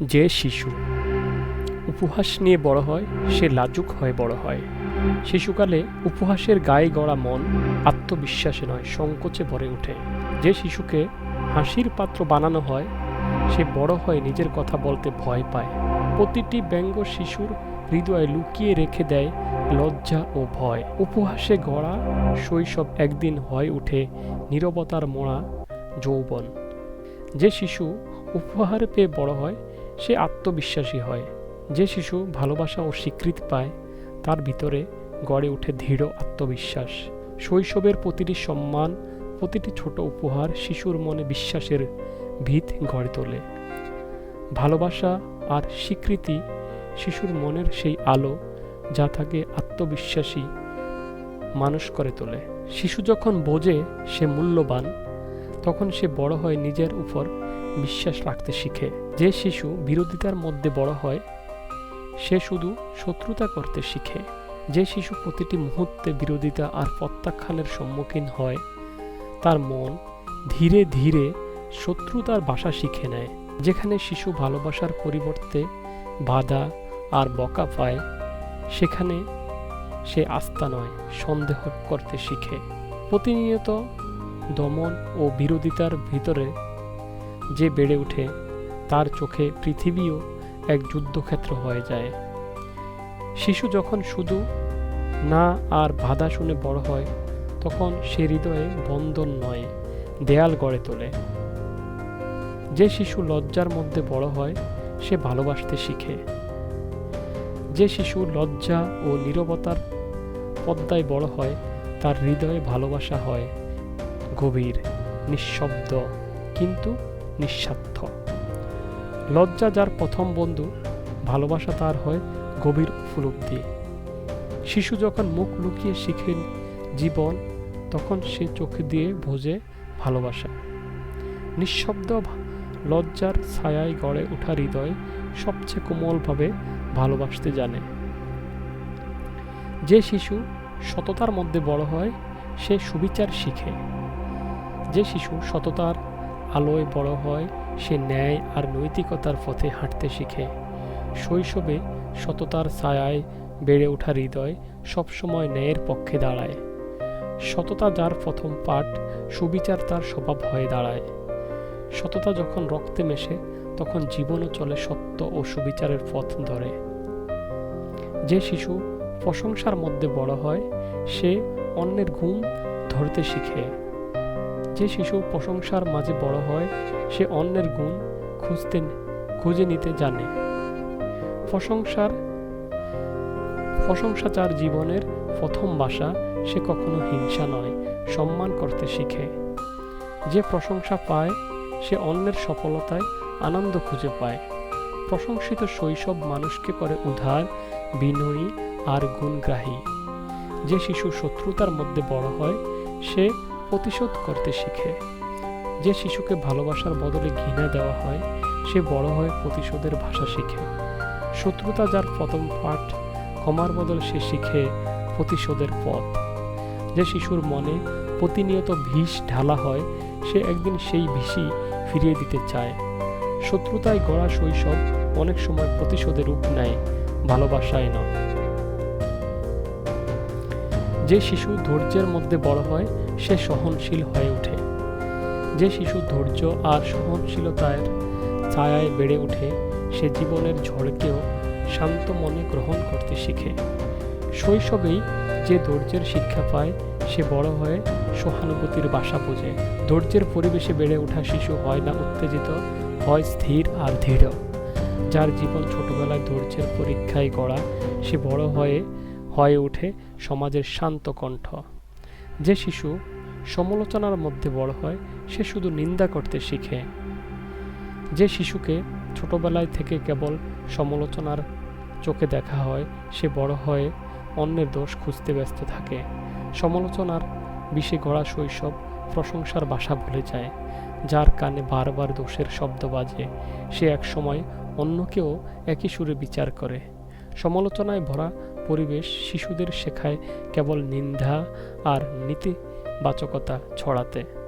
যে শিশু। উপহাস নিয়ে বড় হয়, সে লাজুক হয়ে বড় হয়। শিশুকালে উপহাসের গায়ে গড়া মন আত্মবিশ্বাসে নয়, সংকোচে ভরে ওঠে। যে শিশুকে হাসির পাত্র বানানো হয়, সে বড় হয়ে নিজের কথা বলতে ভয় পায়। প্রতিটি ব্যঙ্গ শিশুর হৃদয়ে লুকিয়ে রেখে দেয় লজ্জা ও ভয়। উপহাসে গড়া শৈশব একদিন হয়ে ওঠে নীরবতার মোড়া যৌবন। যে শিশু উপহার পেয়ে বড় হয় সে আত্মবিশ্বাসী হয়। যে শিশু ভালোবাসা ও স্বীকৃতি পায়, তার ভিতরে গড়ে ওঠে দৃঢ় আত্মবিশ্বাস। শৈশবের প্রতিটি সম্মান, প্রতিটি ছোট উপহার শিশুর মনে বিশ্বাসের ভিত গড়ে তোলে। ভালোবাসা আর স্বীকৃতি শিশুর মনের সেই আলো যা তাকে আত্মবিশ্বাসী মানুষ করে তোলে। শিশু যখন বোঝে সে মূল্যবান, তখন সে বড় হয় নিজের উপর বিশ্বাস রাখতে শিখে। যে শিশু বিরোধিতার মধ্যে বড় হয়, সে শুধু শত্রুতা করতে শিখে। যে শিশু প্রতিটি মুহূর্তে বিরোধিতা আর প্রত্যাখ্যানের সম্মুখীন হয়, তার মন ধীরে ধীরে শত্রুতার ভাষা শিখে নেয়, যেখানে শিশু ভালোবাসার পরিবর্তে বাধা আর বকা পায়, সেখানে সে আস্থা নয়, সন্দেহ করতে শিখে। প্রতিনিয়ত দমন ও বিরোধিতার ভিতরে যে বেড়ে ওঠে, তার চোখে পৃথিবীও এক যুদ্ধক্ষেত্র হয়ে যায়। শিশু যখন শুধু না আর বাধা শুনে বড় হয়, তখন সে হৃদয়ে বন্ধন নয়, দেয়াল গড়ে তোলে। যে শিশু লজ্জার মধ্যে বড় হয়, সে ভালোবাসতে শিখে। যে শিশু লজ্জা ও নীরবতার পদ্মায় বড় হয়, তার হৃদয়ে ভালোবাসা হয়। গভীর, নিঃশব্দ, কিন্তু নিঃস্বার্থ। লজ্জা যার প্রথম বন্ধু, ভালোবাসা তার হয় গভীর উপলব্ধি। শিশু যখন মুখ লুকিয়ে শিখে জীবন, তখন সে চোখে দিয়ে বোঝে ভালোবাসা। নিঃশব্দ লজ্জার ছায়ায় গড়ে ওঠা হৃদয় সবচেয়ে কোমলভাবে ভালোবাসতে জানে। যে শিশু সততার মধ্যে বড় হয়, সে সুবিচার শিখে। যে শিশু সততার আলোয় বড় হয়, সে ন্যায় আর নৈতিকতার পথে হাঁটতে শিখে। শৈশবে সততার ছায়ায় বেড়ে ওঠা হৃদয় সবসময় ন্যায়ের পক্ষে দাঁড়ায়। সততা যার প্রথম পাঠ, সুবিচার তার স্বভাব হয়ে দাঁড়ায়। সততা যখন রক্তে মেশে, তখন জীবনও চলে সত্য ও সুবিচারের পথ ধরে। যে শিশু প্রশংসার মধ্যে বড় হয়, সে অন্যের গুণ ধরতে শিখে। যে শিশু প্রশংসার মাঝে বড় হয়, সে অন্যের গুণ খুঁজতে খুঁজে নিতে জানে। প্রশংসার প্রশংসা যার জীবনের প্রথম বাসা, সে কখনো হিংসা নয়, সম্মান করতে শিখে। যে প্রশংসা পায়, সে অন্যের সফলতায় আনন্দ খুঁজে পায়। প্রশংসিত শৈশব মানুষকে করে উদার বিনয়ী আর গুণগ্রাহী। যে শিশু শত্রুতার মধ্যে বড় হয়, সে প্রতিশোধ করতে শিখে। যে শিশুকে ভালোবাসার বদলে ঘৃণা দেওয়া হয়, সে বড় হয় প্রতিশোধের ভাষা শিখে। শত্রুতা যার প্রথম পাঠ, ক্ষমার বদল সে শিখে প্রতিশোধের পথ। যে শিশুর মনে প্রতিনিয়ত বিষ ঢালা হয়, সে একদিন সেই বিষই ফিরিয়ে দিতে চায়। শত্রুতায় গড়া শৈশব অনেক সময় প্রতিশোধের রূপ নেয়, ভালোবাসায় নয়। যে শিশু ধৈর্যের মধ্যে বড় হয়, সে সহনশীল হয়ে ওঠে। যে শিশু ধৈর্য আর সহনশীলতার ছায়ায় বেড়ে ওঠে, সে জীবনের ঝড়কেও শান্ত মনে গ্রহণ করতে শিখে। শৈশবেই যে ধৈর্যের শিক্ষা পায়, সে বড় হয়ে সহানুভূতির বাসা বোঝে। ধৈর্যের পরিবেশে বেড়ে ওঠা শিশু হয় না উত্তেজিত, হয় স্থির আর দৃঢ়। যার জীবন ছোটবেলায় ধৈর্যের পরীক্ষায় গড়া, সে বড় হয়ে হয়ে ওঠে সমাজের শান্ত কণ্ঠ। যে শিশু সমালোচনার মধ্যে বড় হয়, সে শুধু নিন্দা করতে শিখে। যে শিশুকে ছোটবেলায় থেকে কেবল সমালোচনার চোখে দেখা হয়, সে বড় হয়ে অন্যের দোষ খুঁজতে ব্যস্ত থাকে। সমালোচনার বিষে গড়া শৈশব প্রশংসার বাসা ভুলে যায়, যার কানে বারবার দোষের শব্দ বাজে। সে এক সময় অন্যকেও একই সুরে বিচার করে। সমালোচনায় ভরা পরিবেশ শিশুদের শেখায় কেবল নিন্দা আর নীতিবাচকতা ছড়াতে।